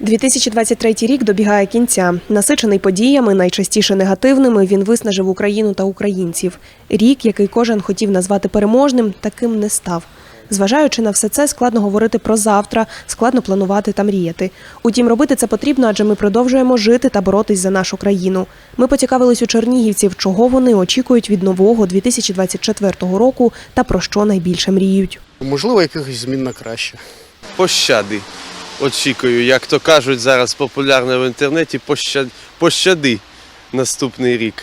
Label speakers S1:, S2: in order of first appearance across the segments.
S1: 2023 рік добігає кінця. Насичений подіями, найчастіше негативними, він виснажив Україну та українців. Рік, який кожен хотів назвати переможним, таким не став. Зважаючи на все це, складно говорити про завтра, складно планувати та мріяти. Утім, робити це потрібно, адже ми продовжуємо жити та боротись за нашу країну. Ми поцікавились у чернігівців, чого вони очікують від нового 2024 року та про що найбільше мріють.
S2: Можливо, якихось змін на краще.
S3: пощади. Очікую, як то кажуть зараз популярно в інтернеті, поща- пощади наступний рік.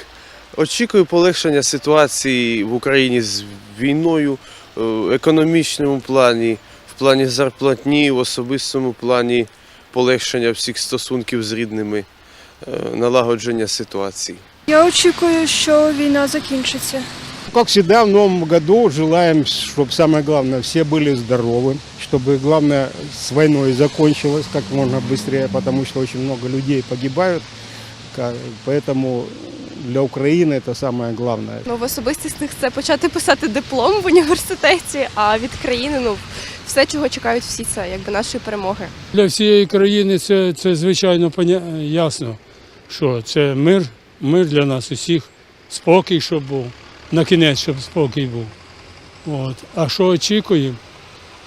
S3: Очікую полегшення ситуації в Україні з війною, е, в економічному плані, в плані зарплатні, в особистому плані полегшення всіх стосунків з рідними, е, налагодження ситуації.
S4: Я очікую, що війна закінчиться
S5: Как всегда, в новом году желаем, чтобы самое главное, все были здоровы, чтобы главное с войной закончилось как можно быстрее, потому что очень много людей погибают. Ка- Поэтому для Украины это самое главное.
S6: Ну, в особистісних це почати писати диплом в університеті, а від країни, ну, все, чого чекають всі, це якби нашої перемоги.
S7: Для всієї країни це, це звичайно поня- ясно, що це мир, мир для нас усіх, спокій, щоб був, на кінець, щоб спокій був. От. А що очікуємо?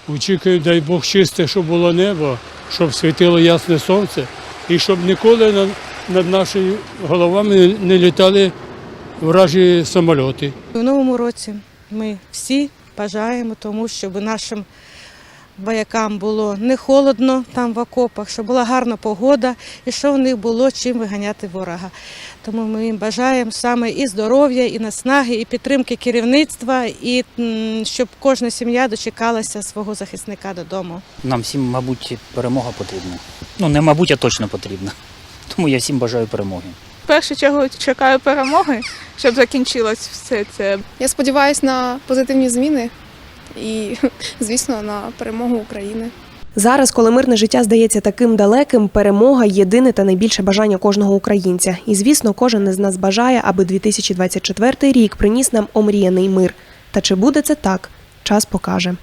S7: Очікуємо, дай Бог чисте, щоб було небо, щоб світило ясне сонце, і щоб ніколи над, над нашими головами не літали вражі самоліти.
S8: У новому році ми всі бажаємо тому, щоб нашим воякам було не холодно там в окопах, щоб була гарна погода і щоб у них було чим виганяти ворога. Тому ми їм бажаємо саме і здоров'я, і наснаги, і підтримки керівництва, і щоб кожна сім'я дочекалася свого захисника додому.
S9: Нам всім, мабуть, перемога потрібна. Ну, не мабуть, а точно потрібна. Тому я всім бажаю перемоги.
S10: В першу чергу чекаю перемоги, щоб закінчилось все це.
S4: Я сподіваюся на позитивні зміни і, звісно, на перемогу України.
S1: Зараз, коли мирне життя здається таким далеким, перемога єдине та найбільше бажання кожного українця. І звісно, кожен із нас бажає, аби 2024 рік приніс нам омріяний мир. Та чи буде це так? Час покаже.